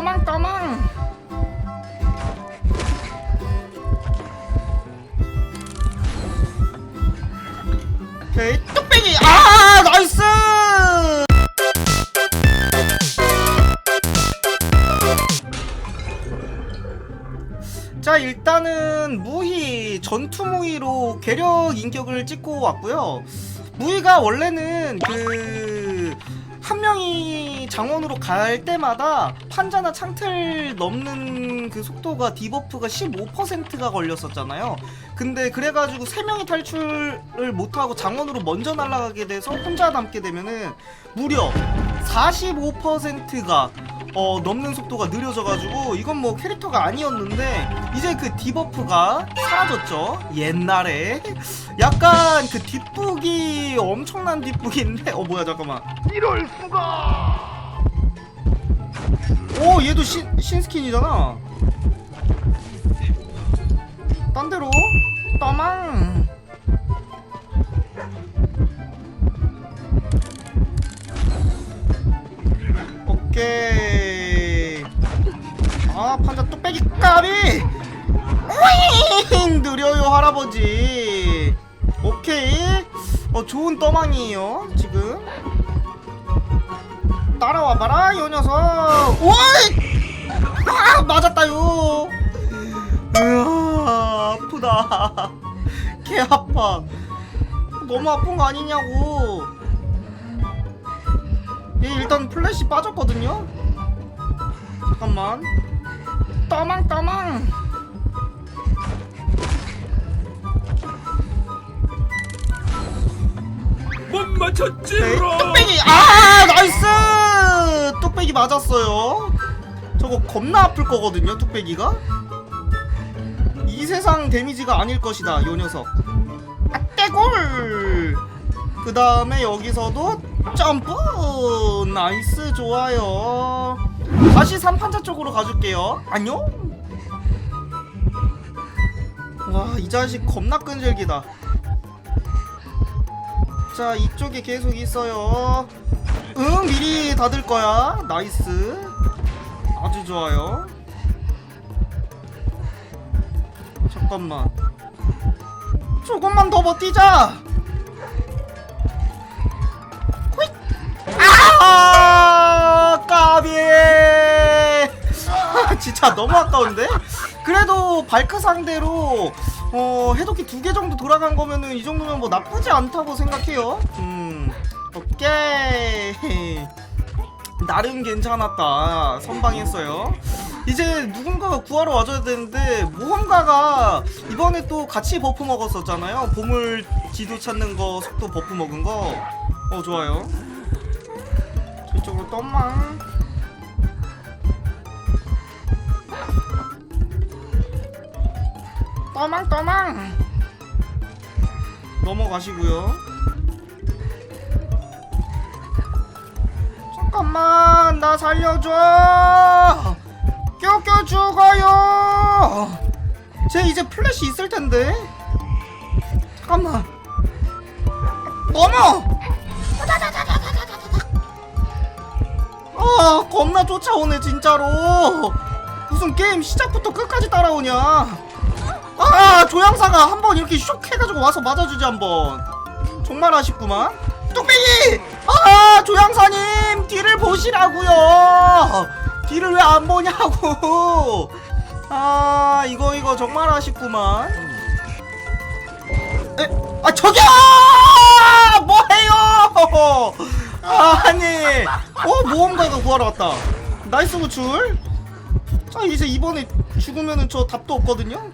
떠망 떠망. 오케이 뚝배기. 아 나이스! 자 일단은 무희 전투 무희로 괴력 인격을 찍고 왔고요. 무희가 원래는 그 한 명이 장원으로 갈 때마다 판자나 창틀 넘는 그 속도가 디버프가 15%가 걸렸었잖아요. 근데 그래가지고 세 명이 탈출을 못하고 장원으로 먼저 날아가게 돼서 혼자 남게 되면은 무려 45%가 어, 넘는 속도가 느려져가지고 이건 뭐 캐릭터가 아니었는데 이제 그 디버프가 사라졌죠. 옛날에. 약간 그 뒷북이 엄청난 뒷북인데 어 뭐야 잠깐만. 이럴 수가! 오 얘도 신, 신스킨이잖아. 딴 데로? 떠망 아 판자 뚝배기 까비. 우잉! 느려요 할아버지. 오케이. 어 좋은 떠망이에요 지금. 따라와 봐라 요 녀석. 오이 아 맞았다요. 으아 아프다. 개 아파. 너무 아픈 거 아니냐고. 얘 일단 플래시 빠졌거든요? 잠깐만 떠망 떠망. 못 네, 맞췄지롱! 뚝배기. 아 나이스! 뚝배기 맞았어요. 저거 겁나 아플 거거든요 뚝배기가. 이 세상 데미지가 아닐 것이다 요 녀석. 아 떼골! 그 다음에 여기서도 점프! 나이스 좋아요. 다시 3판자 쪽으로 가줄게요. 안녕? 와이 자식 겁나 끈질기다. 자 이쪽에 계속 있어요. 응 미리 닫을 거야. 나이스. 아주 좋아요. 잠깐만. 조금만 더 버티자 까비 진짜 너무 아까운데 그래도 발크 상대로 어 해독기 두 개 정도 돌아간 거면은 이 정도면 뭐 나쁘지 않다고 생각해요. 음 오케이 나름 괜찮았다 선방했어요. 이제 누군가가 구하러 와줘야 되는데 모험가가 이번에 또 같이 버프 먹었었잖아요. 보물 지도 찾는 거 속도 버프 먹은 거. 어 좋아요. 저쪽으로 떴망. 떠망 떠망. 넘어가시고요. 잠깐만 나 살려줘. 껴껴 죽어요. 쟤 이제 플래시 있을 텐데. 잠깐만. 넘어! 아 겁나 쫓아오네 진짜로 무슨 게임 시작부터 끝까지 따라오냐? 아 조향사가 한번 이렇게 슉 해가지고 와서 맞아주지 한번. 정말 아쉽구만. 뚝배기! 아 조향사님 뒤를 보시라고요. 뒤를 왜 안 보냐고. 아 이거 이거 정말 아쉽구만. 에? 아 저기요! 뭐해요? 아니. 어 모험가가 구하러 왔다. 나이스 구출 자 이제 이번에 죽으면은 저 답도 없거든요?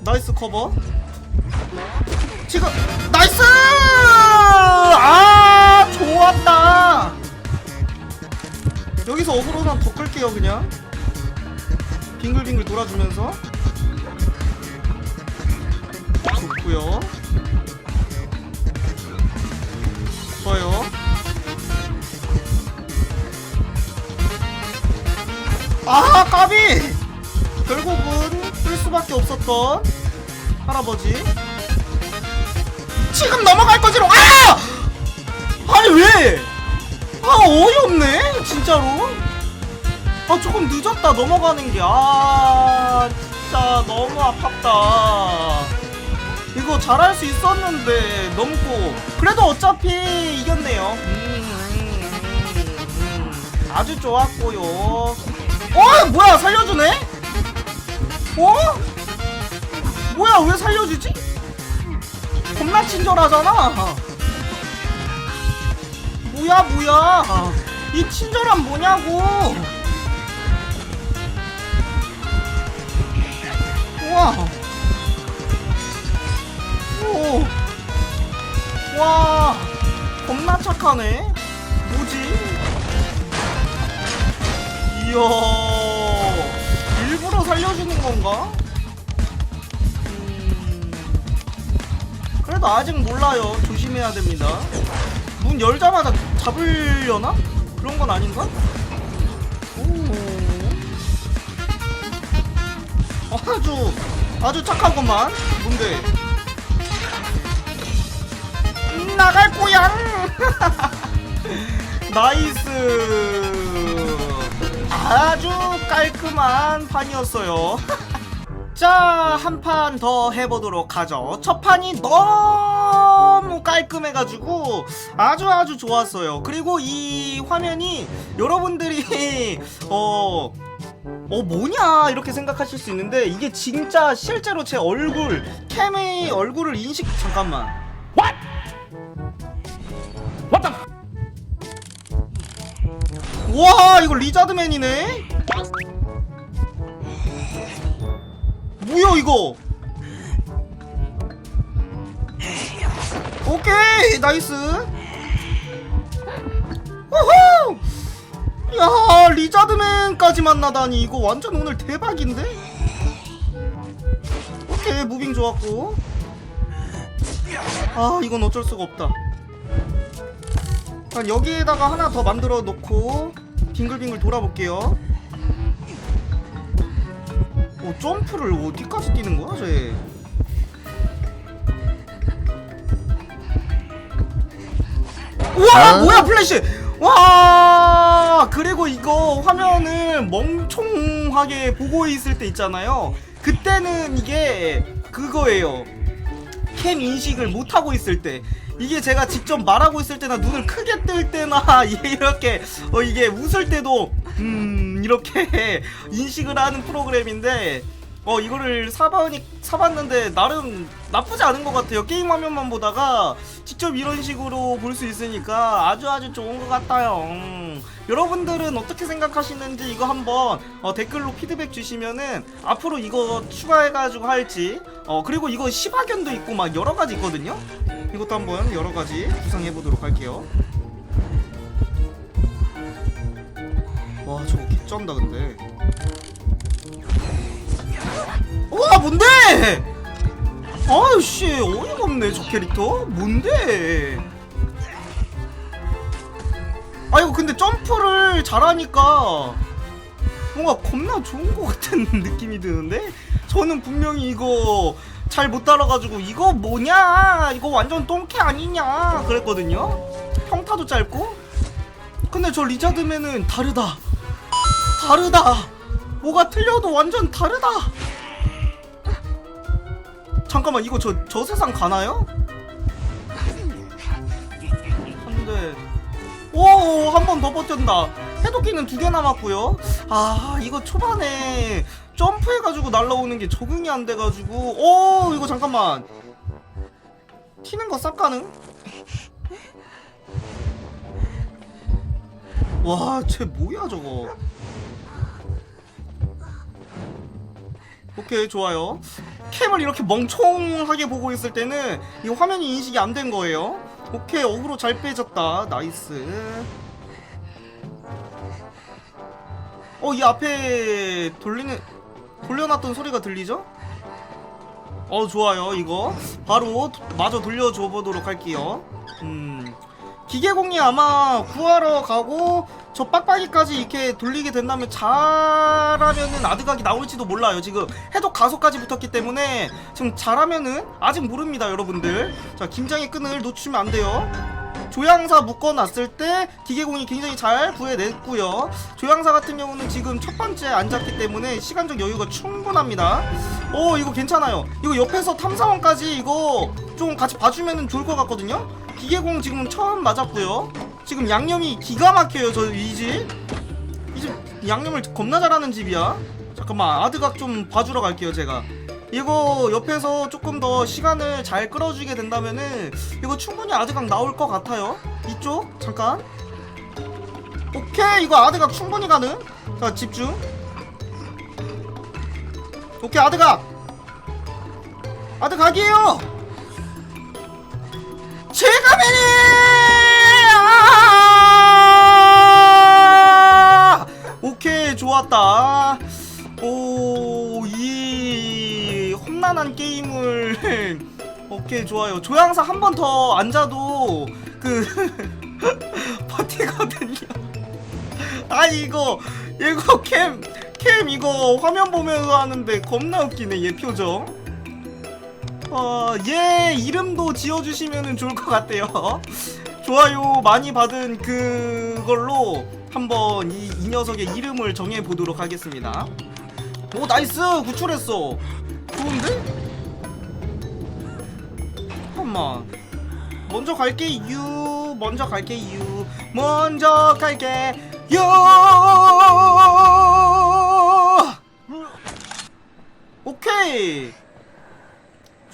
나이스 커버. 지금 나이스! 아 좋았다! 여기서 어그로만 더 끌게요 그냥. 빙글빙글 돌아주면서. 좋고요 수밖에 없었던 할아버지. 지금 넘어갈 거지롱. 아! 아니 왜? 어이없네 진짜로. 아 조금 늦었다 넘어가는 게아 진짜 너무 아깝다. 이거 잘할 수 있었는데 넘고. 그래도 어차피 이겼네요. 음, 음, 음, 음. 아주 좋았고요. 어 뭐야 살려주네 어? 뭐야 왜 살려주지? 겁나 친절하잖아. 뭐야 뭐야? 이 친절함 뭐냐고? 우와. 오. 와 겁나 착하네. 뭐지? 이야 일부러 살려주는 건가 음, 그래도 아직 몰라요 조심해야 됩니다 문 열자마자 잡으려나? 그런 건 아닌가? 오. 아주 아주 착하구만. 뭔데? 음, 나갈 거야. 나이스. 아주 깔끔한 판이었어요. 자, 한 판 더 해보도록 하죠. 첫 판이 너무 깔끔해가지고 아주 아주 좋았어요. 그리고 이 화면이 여러분들이 어. 어 뭐냐 이렇게 생각하실 수 있는데 이게 진짜 실제로 제 얼굴 캠의 얼굴을 인식 잠깐만 What? What the? 와 이거 리자드맨이네? 뭐야 이거? 오케이 나이스. 우후! 야 리자드맨까지 만나다니 이거 완전 오늘 대박인데? 오케이 무빙 좋았고. 아 이건 어쩔 수가 없다. 여기에다가 하나 더 만들어 놓고 빙글빙글 돌아볼게요. 오 점프를 어디까지 뛰는 거야 쟤? 우와 어? 뭐야 플래시! 와 그리고 이거 화면을 멍청하게 보고 있을 때 있잖아요. 그때는 이게 그거예요. 캠 인식을 못 하고 있을 때 이게 제가 직접 말하고 있을 때나 눈을 크게 뜰 때나 이렇게 어 이게 웃을 때도 음 이렇게 인식을 하는 프로그램인데 어 이거를 사봤니 사봤는데 나름 나쁘지 않은 것 같아요. 게임 화면만 보다가 직접 이런 식으로 볼 수 있으니까 아주 아주 좋은 것 같아요. 음, 여러분들은 어떻게 생각하시는지 이거 한번 어, 댓글로 피드백 주시면은 앞으로 이거 추가해가지고 할지 어 그리고 이거 시바견도 있고 막 여러 가지 있거든요 이것도 한번 여러 가지 구상해 보도록 할게요. 와 저거 개쩐다 근데. 와 뭔데? 아유씨 어이가 없네 저 캐릭터. 뭔데? 아이고 근데 점프를 잘하니까 뭔가 겁나 좋은 것 같은 느낌이 드는데? 저는 분명히 이거 잘 못 따라가지고 이거 뭐냐? 이거 완전 똥캐 아니냐? 그랬거든요. 평타도 짧고. 근데 저 리자드맨은 다르다. 다르다. 뭐가 틀려도 완전 다르다. 잠깐만 이거 저, 저 세상 가나요? 오 한 번 더 버텼다. 해독기는 두 개 남았고요. 아 이거 초반에 점프해가지고 날라오는 게 적응이 안 돼가지고. 오 이거 잠깐만. 튀는 거 싹 가능? 와 쟤 뭐야 저거 오케이 좋아요. 캠을 이렇게 멍청하게 보고 있을 때는 이 화면이 인식이 안 된 거예요. 오케이 어그로 잘 빼졌다. 나이스. 어 이 앞에 돌리는 돌려놨던 소리가 들리죠? 어 좋아요 이거. 바로 도- 마저 돌려줘 보도록 할게요. 음 기계공이 아마 구하러 가고 저 빡빡이까지 이렇게 돌리게 된다면 잘하면은 아드각이 나올지도 몰라요. 지금 해독 가속까지 붙었기 때문에 지금 잘하면은 아직 모릅니다 여러분들. 자 김장의 끈을 놓치면 안 돼요. 조향사 묶어놨을 때 기계공이 굉장히 잘 구해냈고요. 조향사 같은 경우는 지금 첫 번째 안 잡기 때문에 시간적 여유가 충분합니다. 오 이거 괜찮아요. 이거 옆에서 탐사원까지 이거 좀 같이 봐주면 좋을 것 같거든요. 기계공 지금 처음 맞았고요 지금 양념이 기가 막혀요 저 이 집. 이 집 양념을 겁나 잘하는 집이야. 잠깐만 아드각 좀 봐주러 갈게요 제가. 이거 옆에서 조금 더 시간을 잘 끌어주게 된다면은 이거 충분히 아드각 나올 것 같아요. 이쪽 잠깐. 오케이 이거 아드각 충분히 가능. 자 집중. 오케이 아드각. 아드각이에요. 제가맨이 좋았다. 오이 험난한 게임을. 오케이 좋아요. 조향사 한 번 더 앉아도 그 버티거든요. 아 이거 이거 캠 캠 이거 화면 보면서 하는데 겁나 웃기네 얘 표정. 어, 얘 이름도 지어주시면 좋을 것 같아요. 좋아요 많이 받은 그걸로 한번 이, 이 녀석의 이름을 정해 보도록 하겠습니다. 오 나이스! 구출했어. 좋은데? 잠깐만. 먼저 갈게 유. 먼저 갈게 유. 먼저 갈게 유. 오케이.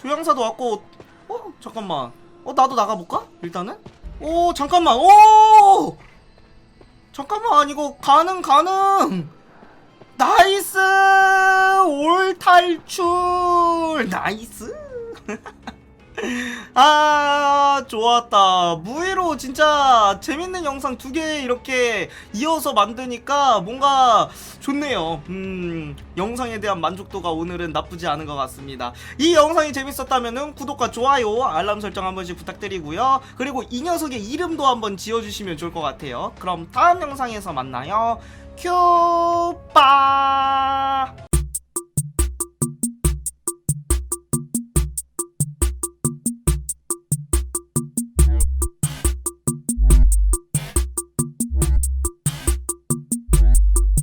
조향사도 왔고 어? 잠깐만. 어 나도 나가볼까? 일단은? 오 잠깐만. 오 잠깐만 이거 가능 가능! 나이스! 올 탈출! 나이스 아 좋았다. 무의로 진짜 재밌는 영상 두 개 이렇게 이어서 만드니까 뭔가 좋네요. 음 영상에 대한 만족도가 오늘은 나쁘지 않은 것 같습니다. 이 영상이 재밌었다면 구독과 좋아요 알람 설정 한 번씩 부탁드리고요. 그리고 이 녀석의 이름도 한번 지어주시면 좋을 것 같아요. 그럼 다음 영상에서 만나요. 큐빠